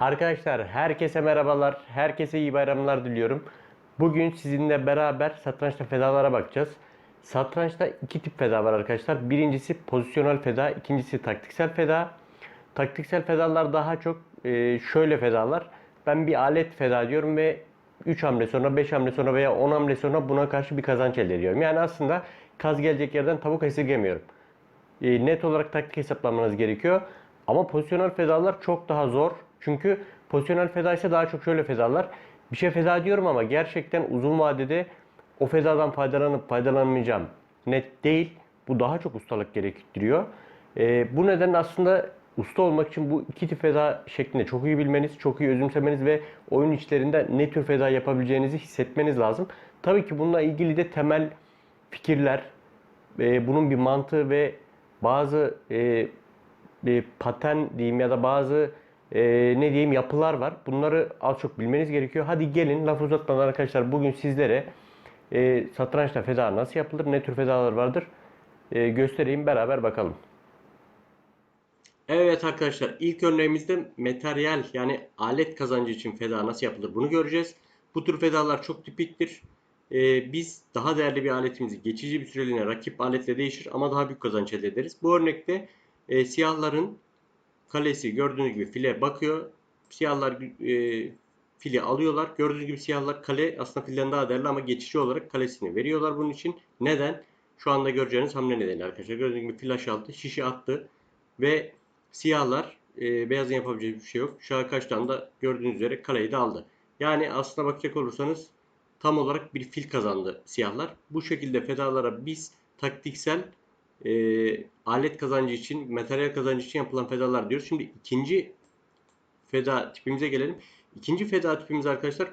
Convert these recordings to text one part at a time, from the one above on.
Arkadaşlar herkese merhabalar. Herkese iyi bayramlar diliyorum. Bugün sizinle beraber satrançta fedalara bakacağız. Satrançta iki tip feda var arkadaşlar. Birincisi pozisyonel feda, ikincisi taktiksel feda. Taktiksel fedalar daha çok e, şöyle fedalar. Ben bir alet feda diyorum ve 3 hamle sonra, 5 hamle sonra veya 10 hamle sonra buna karşı bir kazanç elde ediyorum. Yani aslında kaz gelecek yerden tavuk esirgemiyorum e, net olarak taktik hesaplamanız gerekiyor. Ama pozisyonel fedalar çok daha zor. Çünkü pozisyonel feda ise daha çok şöyle fedalar. Bir şey feda diyorum ama gerçekten uzun vadede o fedadan faydalanıp faydalanmayacağım net değil. Bu daha çok ustalık gerektiriyor. E, bu nedenle aslında usta olmak için bu iki tip feda şeklinde çok iyi bilmeniz, çok iyi özümsemeniz ve oyun içlerinde ne tür feda yapabileceğinizi hissetmeniz lazım. Tabii ki bununla ilgili de temel fikirler, e, bunun bir mantığı ve bazı e, bir paten diyeyim ya da bazı e, ne diyeyim yapılar var. Bunları az çok bilmeniz gerekiyor. Hadi gelin laf uzatmadan arkadaşlar bugün sizlere e, satrançta feda nasıl yapılır, ne tür fedalar vardır e, göstereyim beraber bakalım. Evet arkadaşlar ilk örneğimizde materyal yani alet kazancı için feda nasıl yapılır bunu göreceğiz. Bu tür fedalar çok tipiktir. Ee, biz daha değerli bir aletimizi geçici bir süreliğine rakip aletle değişir ama daha büyük kazanç elde ederiz. Bu örnekte e, siyahların kalesi gördüğünüz gibi file bakıyor. Siyahlar e, fili alıyorlar. Gördüğünüz gibi siyahlar kale aslında filden daha değerli ama geçici olarak kalesini veriyorlar bunun için. Neden? Şu anda göreceğiniz hamle nedeni arkadaşlar. Gördüğünüz gibi flash aldı, şişi attı ve siyahlar e, beyazın yapabileceği bir şey yok. Şah kaçtan da gördüğünüz üzere kaleyi de aldı. Yani aslına bakacak olursanız tam olarak bir fil kazandı siyahlar. Bu şekilde fedalara biz taktiksel e, alet kazancı için, materyal kazancı için yapılan fedalar diyoruz. Şimdi ikinci feda tipimize gelelim. İkinci feda tipimiz arkadaşlar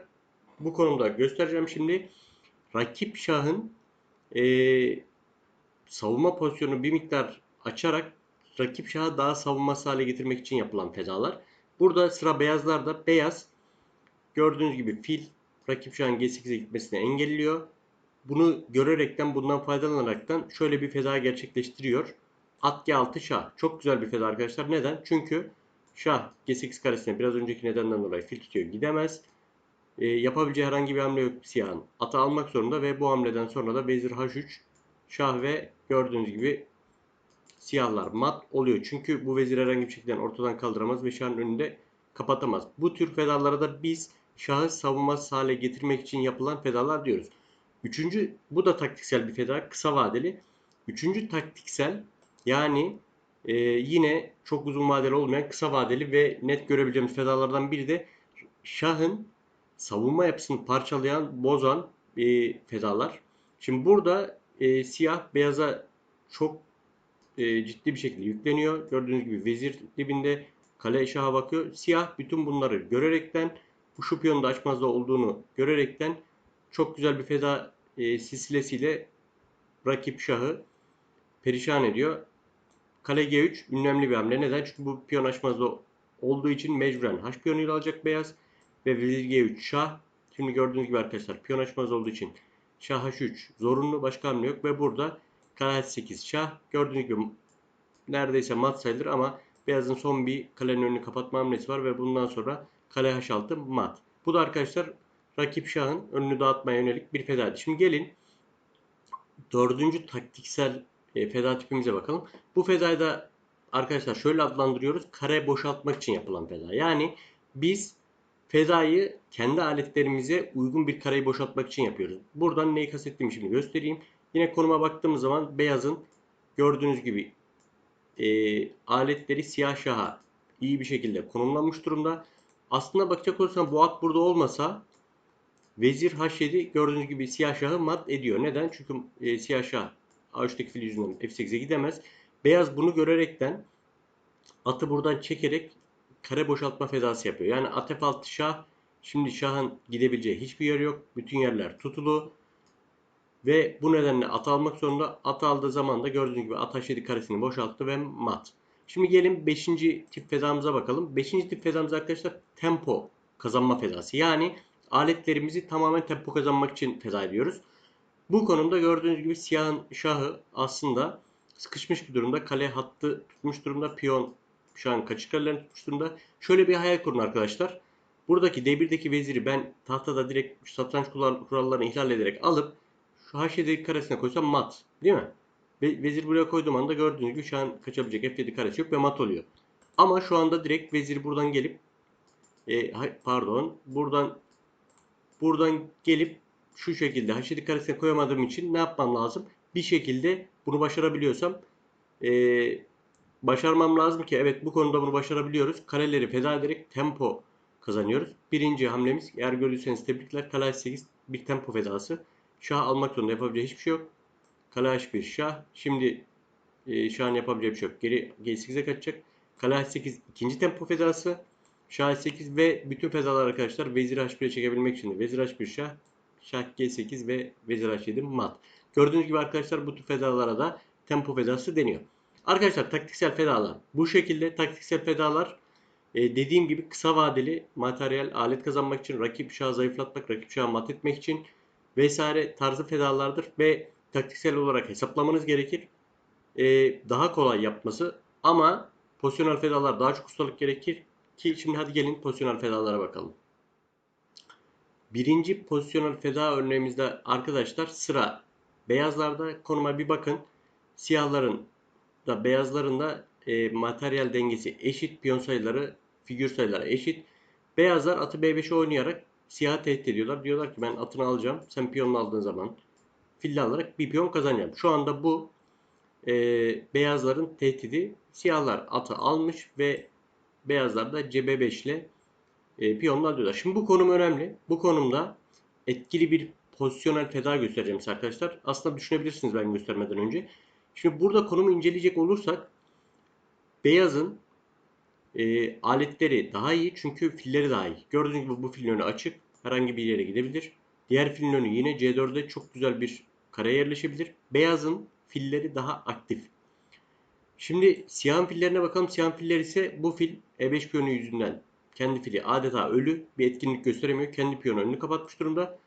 bu konumda göstereceğim şimdi. Rakip şahın e, savunma pozisyonu bir miktar açarak rakip şahı daha savunması hale getirmek için yapılan fedalar. Burada sıra beyazlarda beyaz gördüğünüz gibi fil rakip şahın G8'e gitmesini engelliyor. Bunu görerekten bundan faydalanaraktan şöyle bir feda gerçekleştiriyor. At G6 şah. Çok güzel bir feda arkadaşlar. Neden? Çünkü şah G8 karesine biraz önceki nedenden dolayı fil tutuyor gidemez. E, yapabileceği herhangi bir hamle yok siyahın. Atı almak zorunda ve bu hamleden sonra da vezir H3 şah ve gördüğünüz gibi siyahlar mat oluyor. Çünkü bu vezir herhangi bir şekilde ortadan kaldıramaz ve şahın önünde kapatamaz. Bu tür fedalara da biz şahı savunmasız hale getirmek için yapılan fedalar diyoruz. Üçüncü, bu da taktiksel bir feda, kısa vadeli. Üçüncü taktiksel yani e, yine çok uzun vadeli olmayan kısa vadeli ve net görebileceğimiz fedalardan biri de şahın savunma yapısını parçalayan, bozan e, fedalar. Şimdi burada e, siyah beyaza çok e, ciddi bir şekilde yükleniyor. Gördüğünüz gibi vezir dibinde kale şaha bakıyor. Siyah bütün bunları görerekten bu şu piyonun da açmazda olduğunu görerekten çok güzel bir feda e, silsilesiyle rakip şahı perişan ediyor. Kale G3 önemli bir hamle. Neden? Çünkü bu piyon açmazda olduğu için mecburen H piyonuyla alacak beyaz ve vezir G3 şah. Şimdi gördüğünüz gibi arkadaşlar piyon açmaz olduğu için şah H3 zorunlu başka hamle yok ve burada kale H8 şah. Gördüğünüz gibi neredeyse mat sayılır ama beyazın son bir kalenin önünü kapatma hamlesi var ve bundan sonra kale H6 mat. Bu da arkadaşlar rakip şahın önünü dağıtmaya yönelik bir feda. Şimdi gelin dördüncü taktiksel e, feda tipimize bakalım. Bu fedayı da arkadaşlar şöyle adlandırıyoruz. Kare boşaltmak için yapılan feda. Yani biz fedayı kendi aletlerimize uygun bir kareyi boşaltmak için yapıyoruz. Buradan neyi kastettiğimi şimdi göstereyim. Yine konuma baktığımız zaman beyazın gördüğünüz gibi e, aletleri siyah şaha iyi bir şekilde konumlanmış durumda. Aslında bakacak olursan bu at burada olmasa vezir H7 gördüğünüz gibi siyah şahı mat ediyor. Neden? Çünkü e, siyah şah A3'teki fil yüzünden F8'e gidemez. Beyaz bunu görerekten atı buradan çekerek kare boşaltma fedası yapıyor. Yani at F6 şah şimdi şahın gidebileceği hiçbir yer yok. Bütün yerler tutulu. Ve bu nedenle at almak zorunda. At aldığı zaman da gördüğünüz gibi at H7 karesini boşalttı ve mat. Şimdi gelin 5. tip fedamıza bakalım. 5. tip fedamız arkadaşlar tempo kazanma fedası. Yani aletlerimizi tamamen tempo kazanmak için feda ediyoruz. Bu konumda gördüğünüz gibi siyahın şahı aslında sıkışmış bir durumda. Kale hattı tutmuş durumda. Piyon şahın kaçış karelerini tutmuş durumda. Şöyle bir hayal kurun arkadaşlar. Buradaki D1'deki veziri ben tahtada direkt satranç kural- kurallarını ihlal ederek alıp şu H7 karesine koysam mat. Değil mi? Ve vezir buraya koyduğum anda gördüğünüz gibi şu an kaçabilecek F7 karesi yok ve mat oluyor. Ama şu anda direkt vezir buradan gelip e, pardon buradan buradan gelip şu şekilde H7 karesine koyamadığım için ne yapmam lazım? Bir şekilde bunu başarabiliyorsam e, başarmam lazım ki evet bu konuda bunu başarabiliyoruz. Kareleri feda ederek tempo kazanıyoruz. Birinci hamlemiz eğer gördüyseniz tebrikler. Kale H8 bir tempo fedası. Şah almak zorunda yapabileceği hiçbir şey yok. Kale H1 şah. Şimdi e, şahın yapabileceği bir şey yok. Geri G8'e kaçacak. Kale H8 ikinci tempo fedası. Şah H8 ve bütün fedalar arkadaşlar vezir H1'e çekebilmek için vezir H1 şah, şah G8 ve vezir H7 mat. Gördüğünüz gibi arkadaşlar bu tür fedalara da tempo fedası deniyor. Arkadaşlar taktiksel fedalar bu şekilde taktiksel fedalar e, dediğim gibi kısa vadeli materyal alet kazanmak için rakip şahı zayıflatmak, rakip şahı mat etmek için vesaire tarzı fedalardır ve taktiksel olarak hesaplamanız gerekir. E, daha kolay yapması ama pozisyonel fedalar daha çok ustalık gerekir ki şimdi hadi gelin pozisyonel fedalara bakalım. Birinci pozisyonel feda örneğimizde arkadaşlar sıra beyazlarda konuma bir bakın. Siyahların da beyazların da e, materyal dengesi eşit. Piyon sayıları figür sayıları eşit. Beyazlar atı B5'e oynayarak siyahı tehdit ediyorlar. Diyorlar ki ben atını alacağım. Sen piyonunu aldığın zaman filli alarak bir piyon kazanacağım. Şu anda bu e, beyazların tehdidi siyahlar atı almış ve beyazlar da CB5 ile e, piyonunu alıyorlar. Şimdi bu konum önemli. Bu konumda etkili bir pozisyonel feda göstereceğim size arkadaşlar. Aslında düşünebilirsiniz ben göstermeden önce. Şimdi burada konumu inceleyecek olursak beyazın e, aletleri daha iyi çünkü filleri daha iyi. Gördüğünüz gibi bu filin önü açık. Herhangi bir yere gidebilir. Diğer filin önü yine C4'de çok güzel bir kareye yerleşebilir. Beyazın filleri daha aktif. Şimdi siyahın fillerine bakalım. Siyahın filler ise bu fil E5 piyonu yüzünden kendi fili adeta ölü. Bir etkinlik gösteremiyor. Kendi piyonu önünü kapatmış durumda.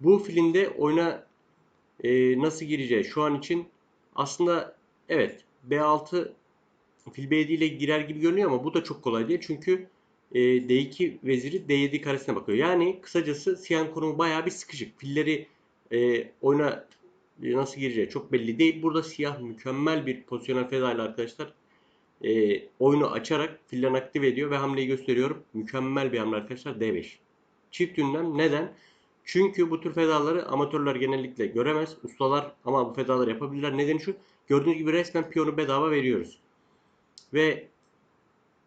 Bu filinde oyuna e, nasıl gireceği şu an için aslında evet B6 fil B7 ile girer gibi görünüyor ama bu da çok kolay değil. Çünkü e, D2 veziri D7 karesine bakıyor. Yani kısacası siyahın konumu bayağı bir sıkışık. Filleri e, oyuna nasıl gireceği çok belli değil. Burada siyah mükemmel bir pozisyonel feda ile arkadaşlar e, oyunu açarak fillerini aktif ediyor ve hamleyi gösteriyorum. Mükemmel bir hamle arkadaşlar D5. Çift ünlem neden? Çünkü bu tür fedaları amatörler genellikle göremez. Ustalar ama bu fedaları yapabilirler. Nedeni şu. Gördüğünüz gibi resmen piyonu bedava veriyoruz. Ve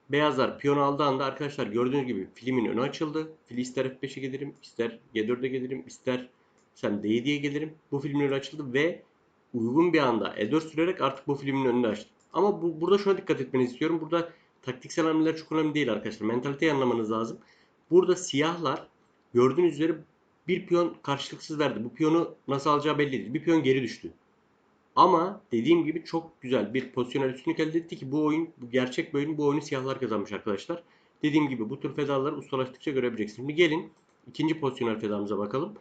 beyazlar piyonu aldığı anda arkadaşlar gördüğünüz gibi filmin önü açıldı. Fili ister F5'e gelirim, ister G4'e gelirim, ister sen D7'ye gelirim. Bu filmin önü açıldı ve uygun bir anda E4 sürerek artık bu filmin önünü açtı. Ama bu, burada şuna dikkat etmenizi istiyorum. Burada taktiksel hamleler çok önemli değil arkadaşlar. Mentaliteyi anlamanız lazım. Burada siyahlar gördüğünüz üzere bir piyon karşılıksız verdi. Bu piyonu nasıl alacağı belli değil. Bir piyon geri düştü. Ama dediğim gibi çok güzel bir pozisyonel üstünlük elde etti ki bu oyun, bu gerçek bir oyun, bu oyunu siyahlar kazanmış arkadaşlar. Dediğim gibi bu tür fedaları ustalaştıkça görebileceksiniz. Şimdi gelin ikinci pozisyonel fedamıza bakalım.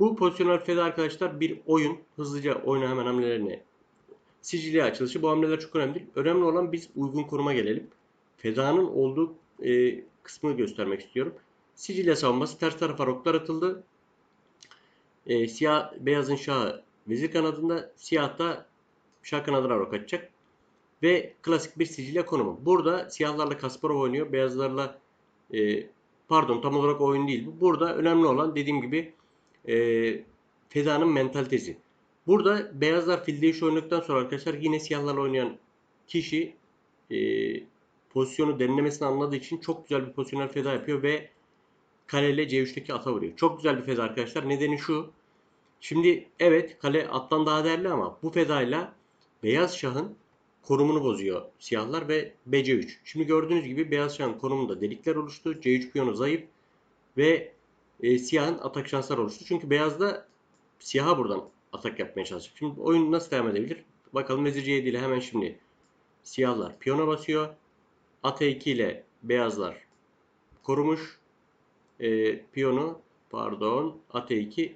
Bu pozisyonel feda arkadaşlar bir oyun. Hızlıca oyuna hemen hamlelerine Sicilya açılışı. Bu hamleler çok önemli değil. Önemli olan biz uygun konuma gelelim. Fedanın olduğu e, kısmını göstermek istiyorum. Sicilya savunması ters tarafa roklar atıldı. E, siyah beyazın şahı vezir kanadında, siyah da şah kanadına rok atacak. Ve klasik bir Sicilya konumu. Burada siyahlarla Kasparov oynuyor. Beyazlarla e, pardon tam olarak oyun değil bu. Burada önemli olan dediğim gibi e, Feda'nın mentalitesi. Burada beyazlar fil değiş oynadıktan sonra arkadaşlar yine siyahlarla oynayan kişi e, pozisyonu derinlemesine anladığı için çok güzel bir pozisyonel feda yapıyor ve kaleyle C3'teki ata vuruyor. Çok güzel bir feda arkadaşlar. Nedeni şu. Şimdi evet kale attan daha değerli ama bu fedayla beyaz şahın konumunu bozuyor siyahlar ve BC3. Şimdi gördüğünüz gibi beyaz şahın konumunda delikler oluştu. C3 piyonu zayıf ve e, siyahın atak şansları oluştu. Çünkü beyaz da siyaha buradan atak yapmaya çalışacak. Şimdi oyun nasıl devam edebilir? Bakalım vezir C7 ile hemen şimdi siyahlar piyona basıyor. At E2 ile beyazlar korumuş. E, piyonu pardon at E2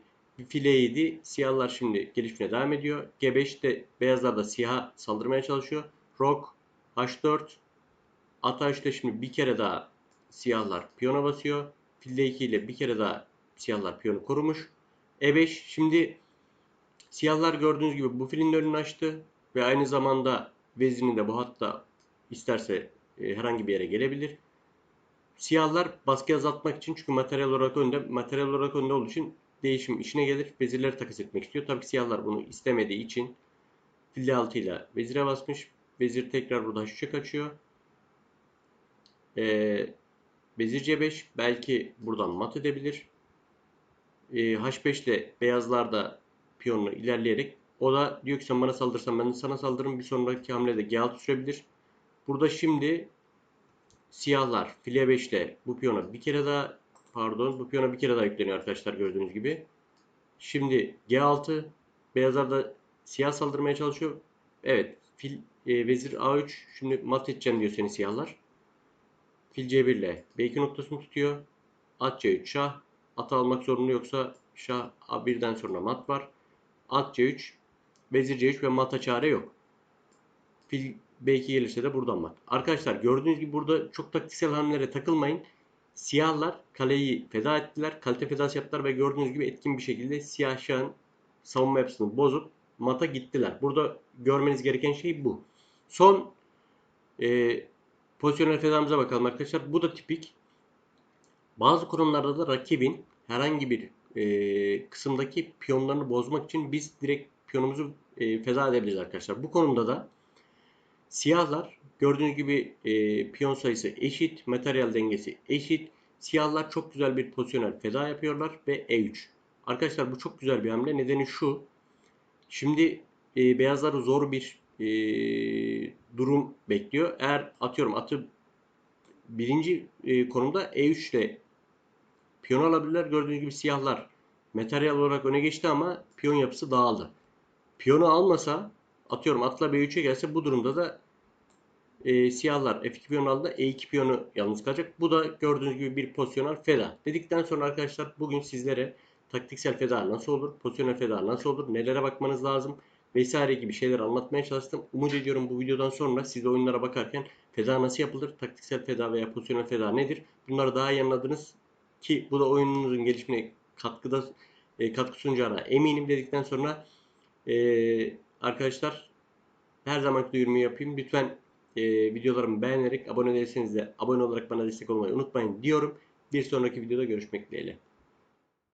file 7 siyahlar şimdi gelişmeye devam ediyor. G5'te beyazlar da siyaha saldırmaya çalışıyor. Rok H4 At A3'te şimdi bir kere daha siyahlar piyona basıyor. Fil D2 ile bir kere daha siyahlar piyonu korumuş. E5 şimdi siyahlar gördüğünüz gibi bu filin önünü açtı. Ve aynı zamanda vezirini de bu hatta isterse e, herhangi bir yere gelebilir. Siyahlar baskı azaltmak için çünkü materyal olarak önde, materyal olarak önde olduğu için değişim işine gelir. Vezirleri takas etmek istiyor. Tabii ki siyahlar bunu istemediği için fil 6 ile vezire basmış. Vezir tekrar burada h3'e kaçıyor. Ee, vezir c5 belki buradan mat edebilir. Ee, h5 ile beyazlar da piyonla ilerleyerek o da diyor ki sen bana saldırsan ben de sana saldırırım. Bir sonraki hamlede g6 sürebilir. Burada şimdi siyahlar file 5 ile bu piyona bir kere daha pardon bu piyona bir kere daha yükleniyor arkadaşlar gördüğünüz gibi. Şimdi G6 beyazlar da siyah saldırmaya çalışıyor. Evet fil e, vezir A3 şimdi mat edeceğim diyor seni siyahlar. Fil C1 ile B2 noktasını tutuyor. At C3 şah. At almak zorunlu yoksa şah A1'den sonra mat var. At C3 vezir C3 ve mata çare yok. Fil B2 gelirse de buradan mat. Arkadaşlar gördüğünüz gibi burada çok taktiksel hamlelere takılmayın. Siyahlar kaleyi feda ettiler. Kalite fedası yaptılar ve gördüğünüz gibi etkin bir şekilde siyah şahın savunma yapısını bozup mata gittiler. Burada görmeniz gereken şey bu. Son e, pozisyonel fedamıza bakalım arkadaşlar. Bu da tipik. Bazı konularda da rakibin herhangi bir e, kısımdaki piyonlarını bozmak için biz direkt piyonumuzu e, feda edebiliriz arkadaşlar. Bu konumda da Siyahlar gördüğünüz gibi e, piyon sayısı eşit, materyal dengesi eşit. Siyahlar çok güzel bir pozisyonel feda yapıyorlar ve E3. Arkadaşlar bu çok güzel bir hamle. Nedeni şu. Şimdi e, beyazları zor bir e, durum bekliyor. Eğer atıyorum atı birinci e, konumda E3 ile piyon alabilirler. Gördüğünüz gibi siyahlar materyal olarak öne geçti ama piyon yapısı dağıldı. Piyonu almasa atıyorum atla B3'e gelse bu durumda da e, siyahlar F2 piyonu aldı. E2 piyonu yalnız kalacak. Bu da gördüğünüz gibi bir pozisyonel feda. Dedikten sonra arkadaşlar bugün sizlere taktiksel feda nasıl olur? Pozisyonel feda nasıl olur? Nelere bakmanız lazım? Vesaire gibi şeyler anlatmaya çalıştım. Umut ediyorum bu videodan sonra siz de oyunlara bakarken feda nasıl yapılır? Taktiksel feda veya pozisyonel feda nedir? Bunları daha iyi anladınız ki bu da oyununuzun gelişimine katkıda e, katkı sunacağına eminim dedikten sonra e, arkadaşlar her zamanki duyurumu yapayım. Lütfen e, videolarımı beğenerek abone değilseniz de abone olarak bana destek olmayı unutmayın diyorum. Bir sonraki videoda görüşmek dileğiyle.